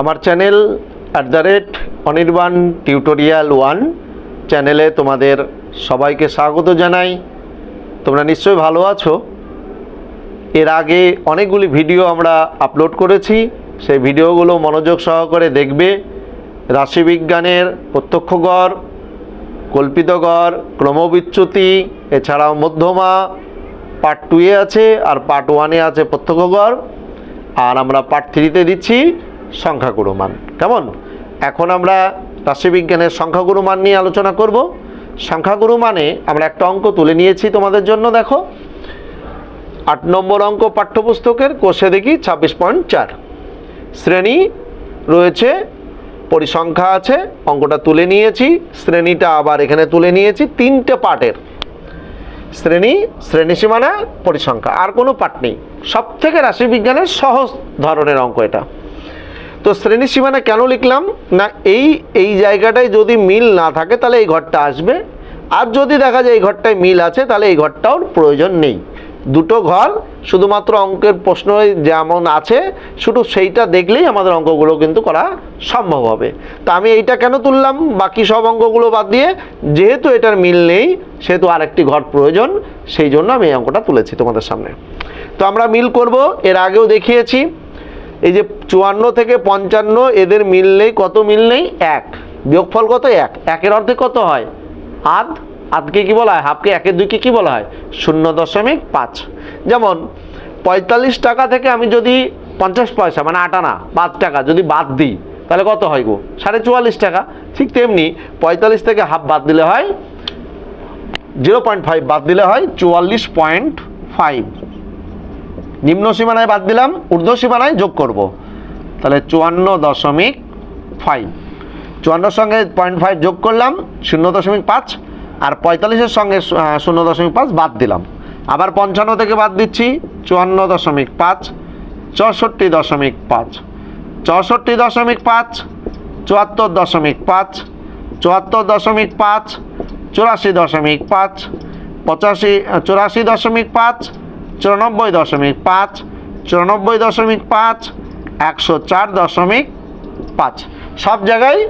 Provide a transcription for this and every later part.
আমার channel at the rate Anirban tutorial one চ্যানেলে তোমাদের সবাইকে স্বাগত জানাই। তোমরা নিশ্চয়ই ভালো আছো। এর আগে অনেকগুলি ভিডিও আমরা আপলোড করেছি। সেই ভিডিওগুলো মনোযোগ সহকারে দেখবে। রাশিবিজ্ঞানের প্রত্যক্ষ গড় কল্পিত গড় ক্রমবিচ্যুতি, এছাড়াও মধ্যমা পার্ট টুয়ে আছে আর পার্ট ওয়ানে আছে প্রত্যক্ষ গড় আর আমরা পার্ট থ্রিতে দিচ্ছি। সংখ্যাগুরু মান কেমন? এখন আমরা রাশিবিজ্ঞানের সংখ্যাগুরু মান নিয়ে আলোচনা করব। সংখ্যাগুরু মানে আমরা একটা অঙ্ক তুলে নিয়েছি তোমাদের জন্য, দেখো। আট নম্বর অঙ্ক পাঠ্যপুস্তকের কোষে দেখি ছাব্বিশ পয়েন্ট চার। শ্রেণি রয়েছে, পরিসংখ্যা আছে, অঙ্কটা তুলে নিয়েছি। শ্রেণীটা আবার এখানে তুলে নিয়েছি, তিনটে পার্টের শ্রেণি শ্রেণি সীমানা, পরিসংখ্যা। আর কোনো পাঠ নেই। সব থেকে রাশিবিজ্ঞানের সহজ ধরনের অঙ্ক এটা। তো শ্রেণি সীমানা কেন লিখলাম? না, এই এই জায়গাটায় যদি মিল না থাকে, তাহলে এই ঘরটা আসবে। আর যদি দেখা যায় এই ঘরটায় মিল আছে, তাহলে এই ঘরটাও প্রয়োজন নেই। দুটো ঘর, শুধুমাত্র অঙ্কের প্রশ্ন যেমন আছে, শুধু সেইটা দেখলেই আমাদের অঙ্কগুলো কিন্তু করা সম্ভব হবে। তা আমি এইটা কেন তুললাম? বাকি সব অঙ্কগুলো বাদ দিয়ে, যেহেতু এটার মিল নেই, সেহেতু আরেকটি ঘর প্রয়োজন, সেই জন্য আমি এই অঙ্কটা তুলেছি তোমাদের সামনে। তো আমরা মিল করব, এর আগেও দেখিয়েছি। এই যে চুয়ান্ন থেকে পঞ্চান্ন, এদের মিল নেই, কত মিল নেই? এক। বিয়োগফল কত? এক। একের অর্ধে কত হয়? আধ। আধকে কি বলা হয়? হাফকে একের দুইকে কি বলা হয়? শূন্য দশমিক পাঁচ। যেমন, পঁয়তাল্লিশ টাকা থেকে আমি যদি পঞ্চাশ পয়সা মানে আটানা পাঁচ টাকা যদি বাদ দিই, তাহলে কত হয় গো? সাড়ে চুয়াল্লিশ টাকা। ঠিক তেমনি পঁয়তাল্লিশ থেকে হাফ বাদ দিলে হয়, জিরো পয়েন্ট ফাইভ বাদ দিলে হয় চুয়াল্লিশ পয়েন্ট ফাইভ। নিম্ন সীমানায় বাদ দিলাম, ঊর্ধ্ব সীমানায় যোগ করব। তাহলে চুয়ান্ন দশমিক ফাইভ চুয়ান্নর সঙ্গে পয়েন্ট ফাইভ যোগ করলাম, শূন্য দশমিক পাঁচ, আর পঁয়তাল্লিশের সঙ্গে শূন্য দশমিক পাঁচ বাদ দিলাম। আবার পঞ্চান্ন থেকে বাদ দিচ্ছি, চুয়ান্ন দশমিক পাঁচ, চৌষট্টি দশমিক পাঁচ। চৌষট্টি দশমিক পাঁচ, চুয়াত্তর দশমিক পাঁচ, চুয়াত্তর দশমিক পাঁচ, চুরাশি দশমিক পাঁচ, পঁচাশি, চুরাশি দশমিক পাঁচ চুরানব্বই দশমিক পাঁচ, চুরানব্বই দশমিক পাঁচ, একশো চার দশমিক পাঁচ। সব জায়গায়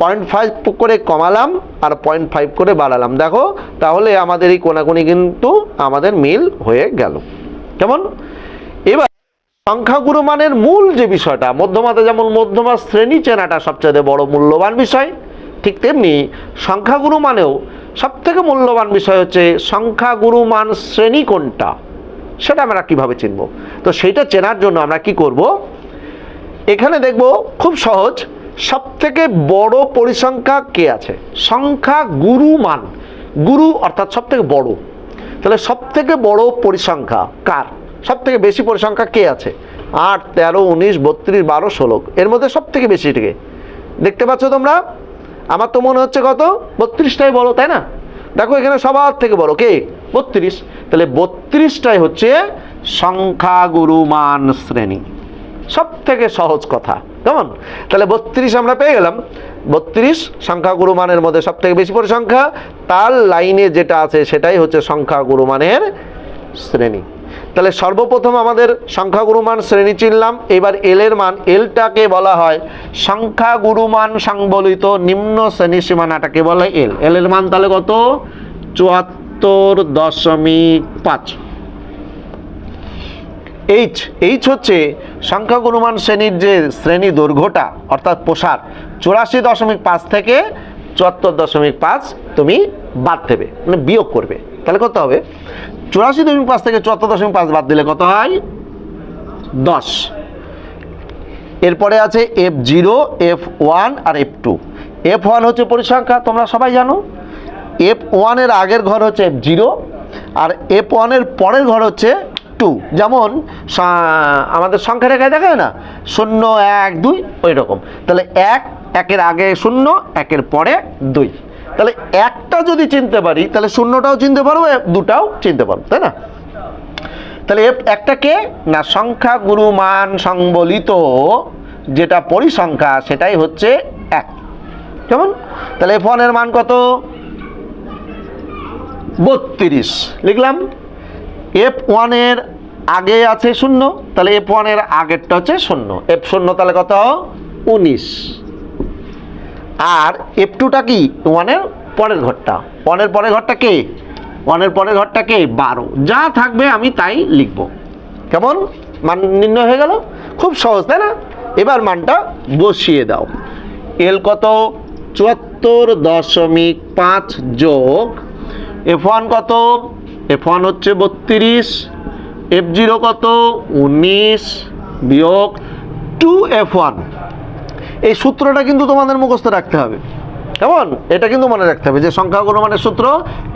পয়েন্ট ফাইভ করে কমালাম আর পয়েন্ট ফাইভ করে বাড়ালাম। দেখো, তাহলে আমাদের এই কোনাকুনি কিন্তু আমাদের মিল হয়ে গেল। কেমন? এবার সংখ্যাগুরু মানের মূল যে বিষয়টা, মধ্যমাতে যেমন মধ্যমা শ্রেণি চেনাটা সবচেয়ে বড় মূল্যবান বিষয়, ঠিক তেমনি সংখ্যাগুরু মানেও সবথেকে মূল্যবান বিষয় হচ্ছে সংখ্যাগুরু মান শ্রেণি কোনটা? সেটা আমরা কীভাবে চিনব? তো সেইটা চেনার জন্য আমরা কি করব? এখানে দেখব খুব সহজ, সবথেকে বড় পরিসংখ্যা কে আছে? সংখ্যা গুরু মান। গুরু অর্থাৎ সবথেকে বড়। তাহলে সবথেকে বড় পরিসংখ্যা কার? সব থেকে বেশি পরিসংখ্যা কে আছে? আট, তেরো, উনিশ, বত্রিশ, বারো, ষোলো। এর মধ্যে সব থেকে বেশি থেকে দেখতে পাচ্ছ তোমরা? আমার তো মনে হচ্ছে কত? বত্রিশটাই বড়, তাই না? দেখো এখানে সবার থেকে বড়। কে? বত্রিশ। তাহলে বত্রিশটাই হচ্ছে সংখ্যাগুরু মান শ্রেণি। সব থেকে সহজ কথা। কেমন? তাহলে বত্রিশ আমরা পেয়ে গেলাম। বত্রিশ সংখ্যাগুরু মানের মধ্যে সব থেকে বেশি পরিসংখ্যা, তার লাইনে যেটা আছে সেটাই হচ্ছে সংখ্যাগুরু মানের শ্রেণি। তাহলে সর্বপ্রথম আমাদের সংখ্যাগুরু মান শ্রেণি চিনলাম। এবার এল এর মান এলটাকে বলা হয় সংখ্যাগুরু মান সংবলিত নিম্ন শ্রেণি সীমানাটাকে বলা হয় এল এল এর মান তাহলে কত? চুয়াত্তর। দশমিক পাঁচ। এইচ এইচ হচ্ছে সংখ্যাগুণমান শ্রেণির যে শ্রেণি দৈর্ঘ্যটা, অর্থাৎ প্রসার, চুরাশি দশমিক পাঁচ থেকে চুয়াত্তর দশমিক পাঁচ তুমি বাদ দেবে মানে বিয়োগ করবে। তাহলে কত হবে? চুরাশি দশমিক পাঁচ থেকে চুয়াত্তর দশমিক পাঁচ বাদ দিলে কত হয়? দশ। এরপরে আছে এফ জিরো এফ ওয়ান আর এফ টু এফ ওয়ান হচ্ছে পরিসংখ্যা, তোমরা সবাই জানো। এফ ওয়ানের আগের ঘর হচ্ছে এফ জিরো আর এফ ওয়ানের পরের ঘর হচ্ছে টু যেমন আমাদের সংখ্যা রেখায় দেখা না? শূন্য, এক, দুই ওই রকম তাহলে এক, একের আগে শূন্য, একের পরে দুই। তাহলে একটা যদি চিনতে পারি, তাহলে শূন্যটাও চিনতে পারব দুটাও চিনতে পারব, তাই না? তাহলে এফ একটা কে? না, সংখ্যা গুরু মান সংবলিত, যেটা পরিসংখ্যা, সেটাই হচ্ছে এক। কেমন তাহলে এফ ওয়ানের মান কত? বত্রিশ। লিখলাম এফ ওয়ানের আগে আছে শূন্য, তাহলে এফ ওয়ানের আগেরটা হচ্ছে শূন্য। এফ শূন্য তাহলে কত? উনিশ। আর এফ টুটা কি? ওয়ানের পরের ঘরটা। ওয়ানের পরের ঘরটা কে? ওয়ানের পরের ঘরটা কে? বারো। যা থাকবে আমি তাই লিখব। কেমন? মান নির্ণয় হয়ে গেল? খুব সহজ, তাই না? এবার মানটা বসিয়ে দাও। এল কত? চুয়াত্তর দশমিক পাঁচ যোগ এফ ওয়ান কত? এফ ওয়ান হচ্ছে বত্রিশ এফ জিরো কত? উনিশ, বিয়োগ টু এফ ওয়ান এই সূত্রটা কিন্তু তোমাদের মুখস্থ রাখতে হবে। কেমন? এটা কিন্তু মনে রাখতে হবে যে সংখ্যাগুলো মানে সূত্র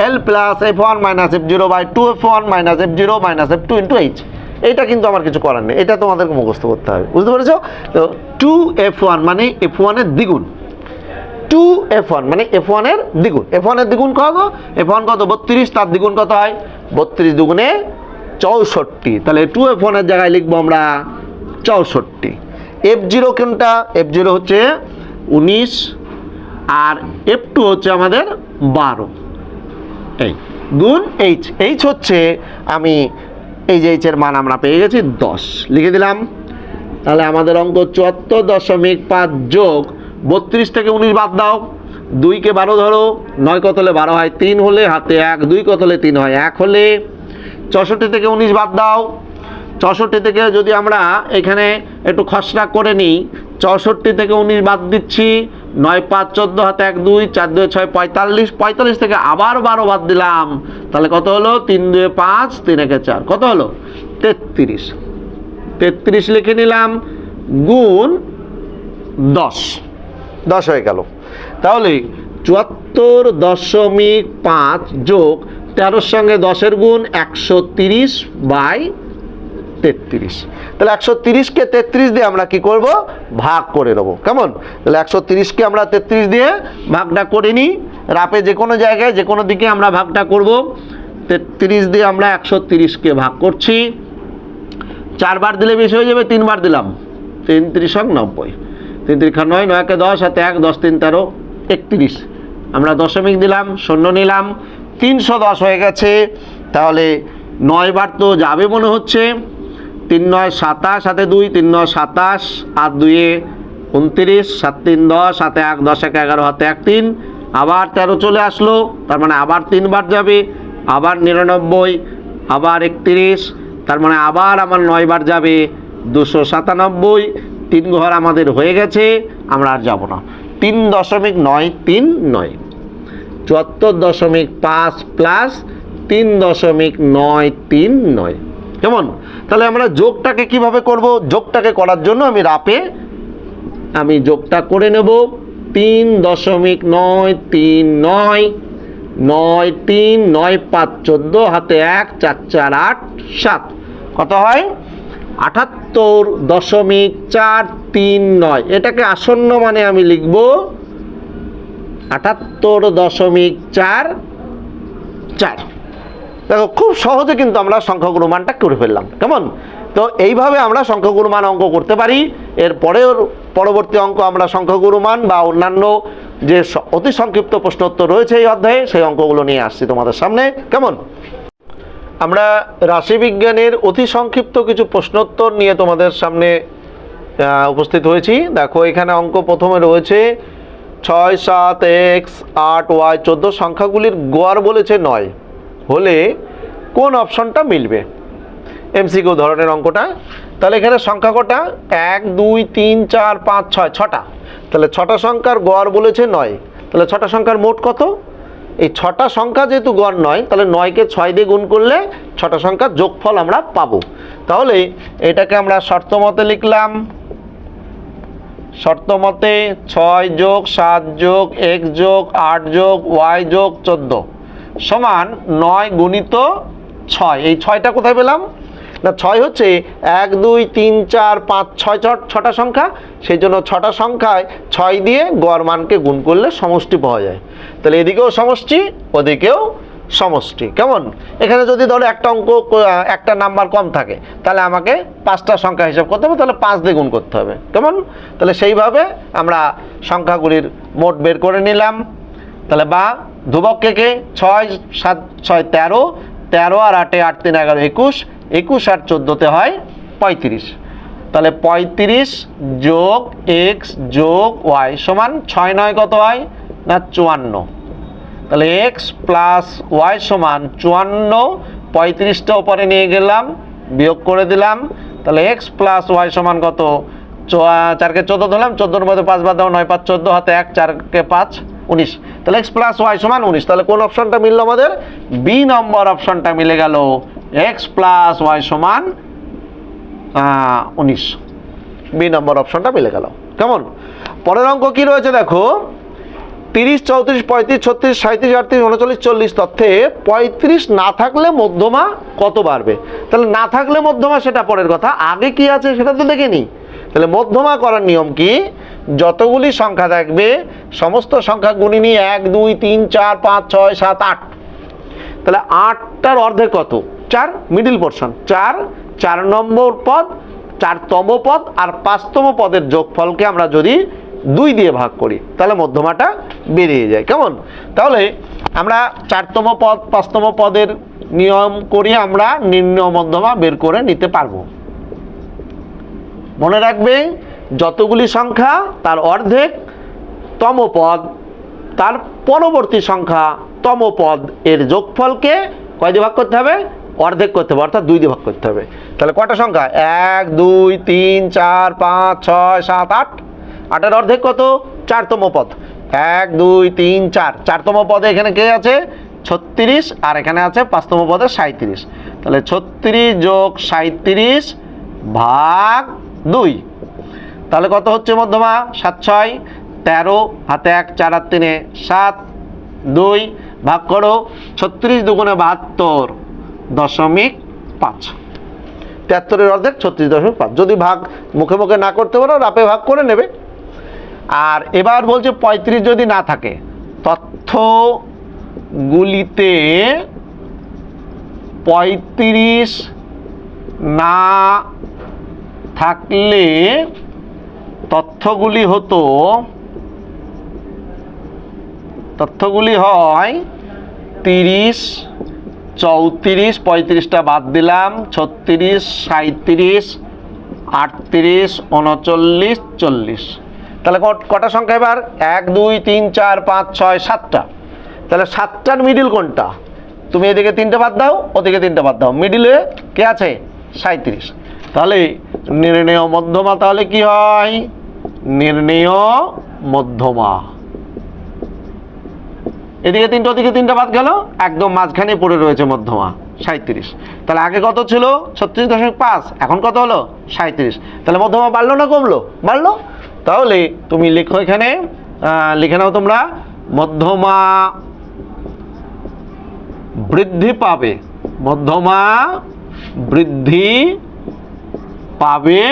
L plus F one minus F zero by two F one minus F zero minus F two into H এইটা কিন্তু আমার কিছু করার নেই। এটা তোমাদেরকে মুখস্থ করতে হবে। বুঝতে পেরেছ? তো টু এফ ওয়ান মানে এফ ওয়ানের দ্বিগুণ। টু এফ ওয়ান মানে এফ ওয়ানের দ্বিগুণ। এফ ওয়ানের দ্বিগুণ কত? এফ ওয়ান কত? বত্রিশ, তার দ্বিগুণ কত হয়? বত্রিশ দ্বিগুণে চৌষট্টি। তাহলে টু এফ ওয়ানের জায়গায় লিখব আমরা চৌষট্টি। এফ জিরো কোনটা? এফ জিরো হচ্ছে উনিশ আর এফ টু হচ্ছে আমাদের বারো। এই গুণ এইচ এইচ হচ্ছে আমি এই যে এইচের মান আমরা পেয়ে গেছি দশ। লিখে দিলাম। তাহলে আমাদের অঙ্ক চুয়াত্তর দশমিক পাঁচ যোগ বত্রিশ থেকে উনিশ বাদ দাও। দুইকে বারো ধরো, নয় কতলে বারো হয়? তিন হলে হাতে এক, দুই কত হলে তিন হয়? এক হলে চৌষট্টি থেকে উনিশ বাদ দাও। চৌষট্টি থেকে যদি আমরা এখানে একটু খসড়া করে নিই, চৌষট্টি থেকে উনিশ বাদ দিচ্ছি, নয় পাঁচ, চোদ্দ হাতে এক, দুই, চার, দুই, ছয়, পঁয়তাল্লিশ পঁয়তাল্লিশ থেকে আবার বারো বাদ দিলাম। তাহলে কত হলো? তিন, দুয়ে পাঁচ, তিন একে চার। কত হলো? তেত্রিশ। তেত্রিশ লিখে নিলাম, গুণ দশ। দশ হয়ে গেল। তাহলে চুয়াত্তর দশমিক পাঁচ যোগ তেরোর সঙ্গে দশের গুণ একশো তিরিশ বাই তেত্রিশ। তাহলে একশো তিরিশকে তেত্রিশ দিয়ে আমরা কি করব? ভাগ করে নেব। কেমন? তাহলে একশো তিরিশকে আমরা তেত্রিশ দিয়ে ভাগটা করে নিই। রাপে যে কোনো জায়গায় যে কোনো দিকে আমরা ভাগটা করব। তেত্রিশ দিয়ে আমরা একশো তিরিশকে ভাগ করছি। চারবার দিলে বেশি হয়ে যাবে, তিনবার দিলাম। তিন ত্রিশক নব্বই। তিন ত্রিখা নয়, নয়কে দশ হাতে এক, দশ, তিন, তেরো, একত্রিশ। আমরা দশমিক দিলাম, শূন্য নিলাম, তিনশো দশ হয়ে গেছে। তাহলে নয় বার তো যাবে মনে হচ্ছে। তিন নয় সাতাশ হাতে দুই, তিন নয় সাতাশ আর দুইয়ে উনত্রিশ, সাত তিন দশ হাতে এক, দশ, এক, এগারো, হাতে এক, তিন। আবার তেরো চলে আসলো, তার মানে আবার তিনবার যাবে, আবার নিরানব্বই, আবার একত্রিশ, তার মানে আবার আমার নয়বার যাবে দুশো সাতানব্বই তিন ঘর আমাদের হয়ে গেছে, আমরা আর যাব না। তিন দশমিক নয়, তিন নয়। চুয়াত্তর দশমিক পাঁচ প্লাস তিন দশমিক নয়, তিন নয়। কেমন? তাহলে আমরা যোগটাকে কীভাবে করব? যোগটাকে করার জন্য আমি রাপে আমি যোগটা করে নেব। তিন দশমিক নয়, তিন নয় নয়, তিন, নয়, পাঁচ, চোদ্দ, হাতে এক, চার চার, আট, সাত। কত হয়? আটাত্তর দশমিক চার তিন নয়। এটাকে আসন্ন মানে আমি লিখব আটাত্তর দশমিক চার চার। দেখো, খুব সহজে কিন্তু আমরা সংখ্যাগুরু মানটা করে ফেললাম। কেমন? তো এইভাবে আমরা সংখ্যাগুরু মান অঙ্ক করতে পারি। এর পরের, পরবর্তী অঙ্ক আমরা সংখ্যাগুরু মান বা অন্যান্য যে অতি সংক্ষিপ্ত প্রশ্নোত্তর রয়েছে এই অধ্যায়ে, সেই অঙ্কগুলো নিয়ে আসছি তোমাদের সামনে। কেমন? আমরা রাশিবিজ্ঞানের অতি সংক্ষিপ্ত কিছু প্রশ্নোত্তর নিয়ে তোমাদের সামনে উপস্থিত হয়েছি। দেখো, এখানে অঙ্ক প্রথমে রয়েছে ছয়, সাত, এক্স, আট, ওয়াই, চোদ্দ সংখ্যাগুলির গড় বলেছে নয়। হলে কোন অপশনটা মিলবে? এমসিকিউ ধরনের অঙ্কটা। তাহলে এখানে সংখ্যা কটা? এক, দুই, তিন, চার, পাঁচ, ছয়, ছটা। তাহলে ছটা সংখ্যার গড় বলেছে নয়। তাহলে ছটা সংখ্যার মোট কত? এই ছটা সংখ্যা যেহেতু গড় নয়, তাহলে নয়কে ছয় দিয়ে গুণ করলে ছটা সংখ্যার যোগফল আমরা পাবো। তাহলে এটাকে আমরা শর্তমতে লিখলাম। শর্তমতে ছয় যোগ সাত যোগ এক যোগ আট যোগ ওয়াই যোগ চোদ্দ সমান নয় গুণিত ছয়। এই ছয়টা কোথায় পেলাম? না, ছয় হচ্ছে এক, দুই, তিন, চার, পাঁচ, ছয়, ছটা সংখ্যা। সেই জন্য ছটা সংখ্যায় ছয় দিয়ে গড় মানকে গুণ করলে সমষ্টি পাওয়া যায়। তাহলে এদিকেও সমষ্টি, ওদিকেও সমষ্টি। কেমন? এখানে যদি ধরো একটা অঙ্ক, একটা নাম্বার কম থাকে, তাহলে আমাকে পাঁচটা সংখ্যা হিসাব করতে হবে, তাহলে পাঁচ দিয়ে গুণ করতে হবে। কেমন? তাহলে সেইভাবে আমরা সংখ্যাগুলির মোট বের করে নিলাম। তাহলে বা ধ্রুবক কে? ছয়, সাত, ছয়, তেরো। তেরো আর আটে আট, তিন, এগারো, একুশ। একুশ আর চোদ্দোতে হয় পঁয়ত্রিশ। তাহলে পঁয়ত্রিশ যোগ এক্স যোগ ওয়াই সমান ছয় নয় কত হয়? না, চুয়ান্ন। তাহলে এক্স প্লাস ওয়াই সমান চুয়ান্ন, পঁয়ত্রিশটা ওপরে নিয়ে গেলাম, বিয়োগ করে দিলাম। তাহলে এক্স প্লাস ওয়াই সমান কত? চারকে চোদ্দ ধরলাম, চোদ্দোর মধ্যে পাঁচ বাদ দাও, নয় পাঁচ, চোদ্দ, হাতে এক, চারকে পাঁচ, উনিশ। তাহলে এক্স প্লাস ওয়াই সমান উনিশ। তাহলে কোন অপশনটা মিললো আমাদের? বি নম্বর অপশনটা মিলে গেল এক্স প্লাস ওয়াই সমান উনিশ। বি নম্বর অপশনটা মিলে গেল। কেমন? পরের অঙ্ক কি রয়েছে দেখো? তিরিশ, চৌত্রিশ, পঁয়ত্রিশ, ছত্রিশ সাঁত্রিশ আটত্রিশ, উনচল্লিশ, চল্লিশ তথ্যে পঁয়ত্রিশ না থাকলে মধ্যমা কত বাড়বে? তাহলে না থাকলে মধ্যমা সেটা পরের কথা। আগে কি আছে সেটা তো দেখে নিই। তাহলে মধ্যমা করার নিয়ম কি? যতগুলি সংখ্যা থাকবে, সমস্ত সংখ্যা গুণি এক, দুই, তিন, চার, পাঁচ, ছয়, সাত, আট। তাহলে আটটার অর্ধেক কত? চার মিডিল পোর্শন চার চার নম্বর পদ, চারতম পদ আর পাঁচতম পদের যোগফলকে আমরা যদি দুই দিয়ে ভাগ করি, তাহলে মধ্যমাটা বেরিয়ে যায়। কেমন? তাহলে আমরা চারতম পদ, পাঁচতম পদের নিয়ম করি আমরা, নিম্ন মধ্যমা বের করে নিতে পারব। মনে রাখবে, যতগুলি সংখ্যা, তার অর্ধেক তম পদ, তার পরবর্তী সংখ্যা তম পদ এর যোগফলকে কয় দিয়ে ভাগ করতে হবে? অর্ধেক করতে হবে, অর্থাৎ দুই দিয়ে ভাগ করতে হবে। তাহলে কটা সংখ্যা? এক, দুই, তিন, চার, পাঁচ, ছয়, সাত, আট। আটের অর্ধেক কত? চারতম পদ। এক, দুই, তিন, চার। চারতম পদে এখানে কে আছে? ছত্রিশ, আর এখানে আছে পাঁচতম পদে সাঁত্রিশ তাহলে ছত্রিশ যোগ সাঁত্রিশ ভাগ দুই। তাহলে কত হচ্ছে মধ্যমা? সাত, ছয়। তেরো, হাতে এক, চার আর তিনে সাত, দুই। ভাগ করো, ছত্রিশ দুগুণে বাহাত্তর। দশমিক পাঁচ। তেহাত্তরের অর্ধেক, ছত্রিশ দশমিক পাঁচ। যদি ভাগ মুখে মুখে না করতে পারো, রাপে ভাগ করে নেবে। আর এবার বলছে পঁয়ত্রিশ যদি না থাকে, তথ্যগুলিতে পঁয়ত্রিশ না থাকলে তথ্যগুলি হতো, তথ্যগুলি হয় তিরিশ চৌত্রিশ, পঁয়ত্রিশটা বাদ দিলাম। ছত্রিশ সাঁত্রিশ আটত্রিশ, উনচল্লিশ, চল্লিশ। তাহলে কট- সংখ্যা এবার? এক, দুই, তিন, চার, পাঁচ, ছয়, সাতটা। তাহলে সাতটার মিডিল কোনটা? তুমি এদিকে তিনটে বাদ দাও, ওদিকে তিনটে বাদ দাও। মিডিলে কে আছে? সাঁত্রিশ তাহলে নির্ণেয় মধ্যমা তাহলে কি হয়? নির্ণেয় মধ্যমা। এদিকে তিনটে, ওদিকে তিনটে বাদ গেল। একদম মাঝখানে পড়ে রয়েছে মধ্যমা সাঁত্রিশ তাহলে আগে কত ছিল? ছত্রিশ দশমিক পাঁচ। এখন কত হলো? সাঁত্রিশ তাহলে মধ্যমা বাড়লো না কমলো? বাড়লো। তাহলে তুমি লেখো এখানে লিখে নাও তোমরা, মধ্যমা বৃদ্ধি পাবে। মধ্যমা বৃদ্ধি পাবে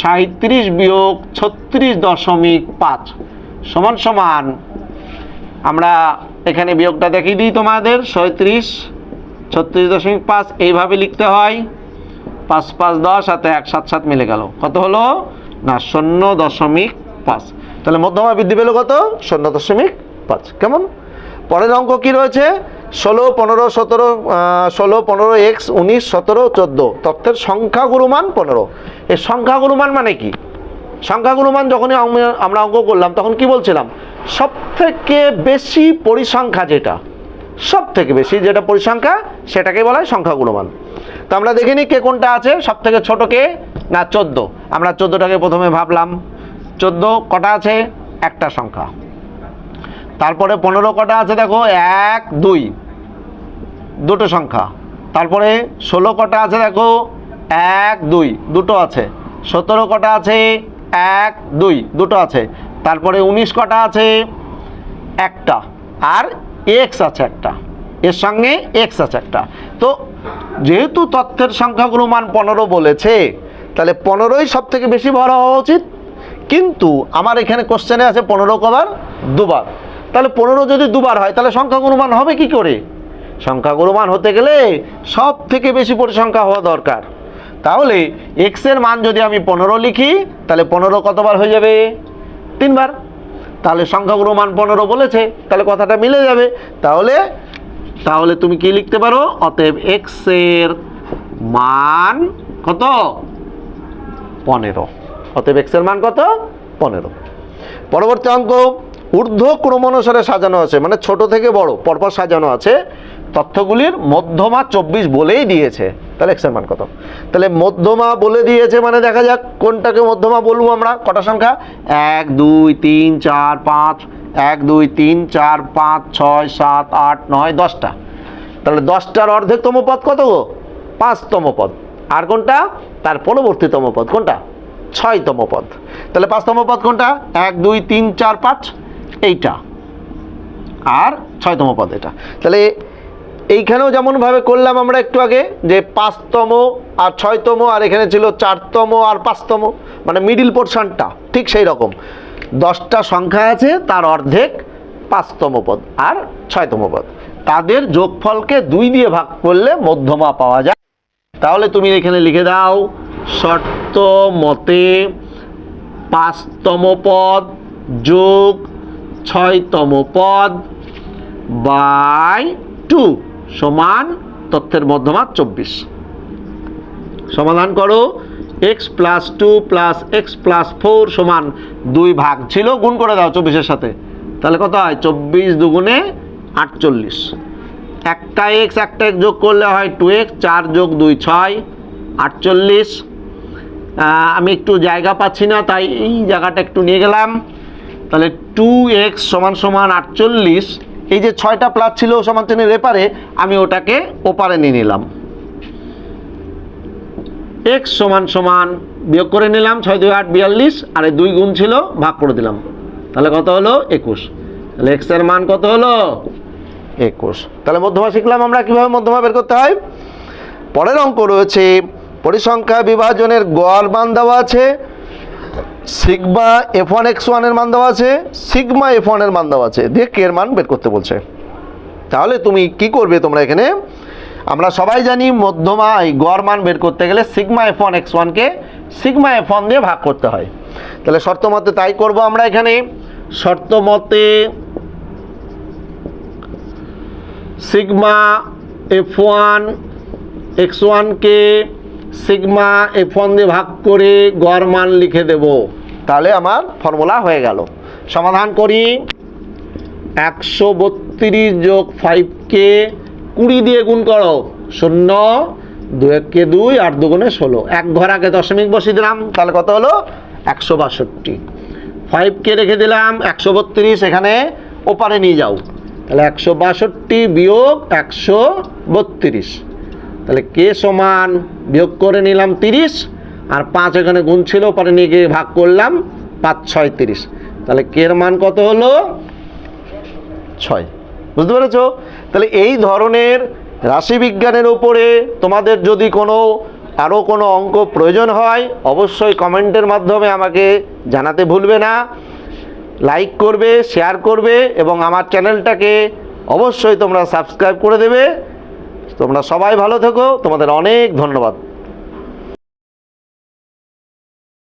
সাঁত্রিশ বিয়োগ ছত্রিশ দশমিক পাঁচ। সমান সমান আমরা এখানে বিয়োগটা দেখিয়ে দিই তোমাদের সৈত্রিশ ছত্রিশ দশমিক পাঁচ, এইভাবে লিখতে হয়। পাঁচ পাঁচ, দশ হাতে এক, সাত সাত মিলে গেল। কত হলো? না, শূন্য দশমিক পাঁচ। তাহলে মধ্যমা বৃদ্ধি পেল কত? শূন্য দশমিক পাঁচ। কেমন? পরের অঙ্ক কি রয়েছে? ষোলো, পনেরো, সতেরো ষোলো, পনেরো, এক্স, উনিশ, সতেরো, চোদ্দ। তথ্যের সংখ্যাগুরুমান পনেরো। এই সংখ্যাগুরুমান মানে কি? সংখ্যাগুরুমান যখনই আমরা অঙ্ক করলাম, তখন কি বলছিলাম? সব থেকে বেশি পরিসংখ্যা যেটা সব থেকে বেশি যেটা পরিসংখ্যা সেটাকে বলা হয় সংখ্যাগুণমান তো আমরা দেখিনি কে কোনটা আছে সব থেকে ছোটো কে, না চোদ্দ? আমরা চোদ্দোটাকে প্রথমে ভাবলাম। চোদ্দ কটা আছে? একটা সংখ্যা। তারপরে পনেরো কটা আছে দেখো? এক, দুই। দুটো সংখ্যা। তারপরে ষোলো কটা আছে দেখো? এক, দুই। দুটো আছে। সতেরো কটা আছে? এক, দুই। দুটো আছে। তারপরে উনিশ কটা আছে? একটা। আর এক্স আছে একটা। এর সঙ্গে এক্স আছে একটা। তো যেহেতু তথ্যের সংখ্যাগুলো মান পনেরো বলেছে, তাহলে পনেরোই সব থেকে বেশি বড় হওয়া উচিত। কিন্তু আমার এখানে কোশ্চেনে আছে পনেরো কবার দুবার। তাহলে পনেরো যদি দুবার হয়, তাহলে সংখ্যাগুলো মান হবে কি করে? সংখ্যাগুলো মান হতে গেলে সব থেকে বেশি পরিসংখ্যা হওয়া দরকার। তাহলে এক্সের মান যদি আমি পনেরো লিখি, তাহলে পনেরো কতবার হয়ে যাবে? তিনবার। তাহলে সংখ্যাগুলো মান পনেরো বলেছে, তাহলে কথাটা মিলে যাবে। তাহলে তাহলে তুমি কি লিখতে পারো? অতএব এক্সের মান কত? পনেরো। অতএব এক্সের মান কত? পনেরো। পরবর্তী অঙ্ক, ঊর্ধ্ব ক্রমানুসারে সাজানো আছে মানে ছোট থেকে বড়, পরপর সাজানো আছে। তথ্যগুলির মধ্যমা চব্বিশ বলেই দিয়েছে। তাহলে এক্সের মান কত? তাহলে মধ্যমা বলে দিয়েছে মানে দেখা যাক কোনটাকে মধ্যমা বলব আমরা, কটা সংখ্যা? এক, দুই, তিন, চার, পাঁচ, এক, দুই, তিন, চার, পাঁচ, ছয়, সাত, আট, নয়, দশটা। তাহলে দশটার অর্ধেকতম পদ কত গো? পাঁচতম পদ। আর কোনটা? তার পরবর্তীতম পদ। কোনটা? ছয়তম পদ। তাহলে পাঁচতম পদ কোনটা? এক, দুই, তিন, চার, পাঁচ, এইটা। আর ছয়তম পদ এটা। তাহলে এইখানেও যেমনভাবে করলাম আমরা একটু আগে, যে পাঁচতম আর ছয়তম, আর এখানে ছিল চারতম আর পাঁচতম মানে মিডিল পোর্শনটা ঠিক সেই রকম। দশটা সংখ্যা আছে, তার অর্ধেক পাঁচতম পদ আর ছয়তম পদ। তাদের যোগফলকে দুই দিয়ে ভাগ করলে মধ্যমা পাওয়া যায়। তাহলে তুমি এখানে লিখে দাও, শর্ত মতে পাঁচতম পদ যোগ ছয়তম পদ বাই টু সমান তথ্যের মধ্যমা চব্বিশ। সমাধান করো X plus two plus X plus four সমান দুই ভাগ ছিল, গুণ করে দাও চব্বিশের সাথে। তাহলে কত হয়? চব্বিশ দুগুণে আটচল্লিশ। একটা এক্স একটা এক্স যোগ করলে হয় টু এক্স চার যোগ দুই ছয়, আটচল্লিশ। আমি একটু জায়গা পাচ্ছি না, তাই এই জায়গাটা একটু নিয়ে গেলাম। তাহলে টু এক্স সমান সমান আটচল্লিশ এই যে ছয়টা প্লাস ছিল সমান চিহ্নের এপারে আমি ওটাকে ওপারে নিয়ে নিলাম। এক্স সমান সমান বিয়োগ করে নিলাম, ছয় দুই আট বিয়াল্লিশ, আর এই দুই গুণ ছিল, ভাগ করে দিলাম। তাহলে কত হলো? একুশ। তাহলে এক্সের মান কত হলো? একুশ। তাহলে মধ্যমা শিখলাম আমরা কীভাবে মধ্যমা বের করতে হয়। পরের অঙ্ক রয়েছে, পরিসংখ্যা বিভাজনের গড় মান দেওয়া আছে সিগমা এফ ওয়ান এক্স ওয়ানের মান দেওয়া আছে, সিগমা এফ ওয়ানের মান দেওয়া আছে। দিয়ে কে এর মান বের করতে বলছে। তাহলে তুমি কি করবে তোমরা এখানে? আমরা সবাই জানি মধ্যমায় গড় মান বের করতে গেলে সিগমা এফ ওয়ান এক্স ওয়ানকে সিগমা এফ ওয়ান দিয়ে ভাগ করতে হয়। তাহলে শর্ত মতে তাই করব আমরা এখানে। শর্ত মতে সিগমা এফ ওয়ান এক্স ওয়ানকে সিগমা এফ ওয়ান দিয়ে ভাগ করে গড় মান লিখে দেব। তাহলে আমার ফর্মুলা হয়ে গেল। সমাধান করি। একশো বত্রিশ যোগ ফাইভকে কুড়ি দিয়ে গুণ করো। শূন্য দু এককে দুই, আট দুগুণে ষোলো। এক ঘর আগে দশমিক বসিয়ে দিলাম। তাহলে কত হলো? একশো বাষট্টি। ফাইভকে রেখে দিলাম। একশো বত্রিশ এখানে ওপারে নিয়ে যাও। তাহলে একশো বাষট্টি বিয়োগ একশো বত্রিশ। তাহলে কে সমান? বিয়োগ করে নিলাম তিরিশ, আর পাঁচ এখানে গুণ ছিল পরে নিয়ে গিয়ে ভাগ করলাম পাঁচ, ছয়, তিরিশ। তাহলে কের মান কত হলো? ছয়। বুঝতে পেরেছ? তাহলে এই ধরনের রাশিবিজ্ঞানের উপরে তোমাদের যদি কোনো আরও কোনো অঙ্ক প্রয়োজন হয়, অবশ্যই কমেন্টের মাধ্যমে আমাকে জানাতে ভুলবে না। লাইক করবে, শেয়ার করবে, এবং আমার চ্যানেলটাকে অবশ্যই তোমরা সাবস্ক্রাইব করে দেবে। তোমরা সবাই ভালো থেকো। তোমাদের অনেক ধন্যবাদ।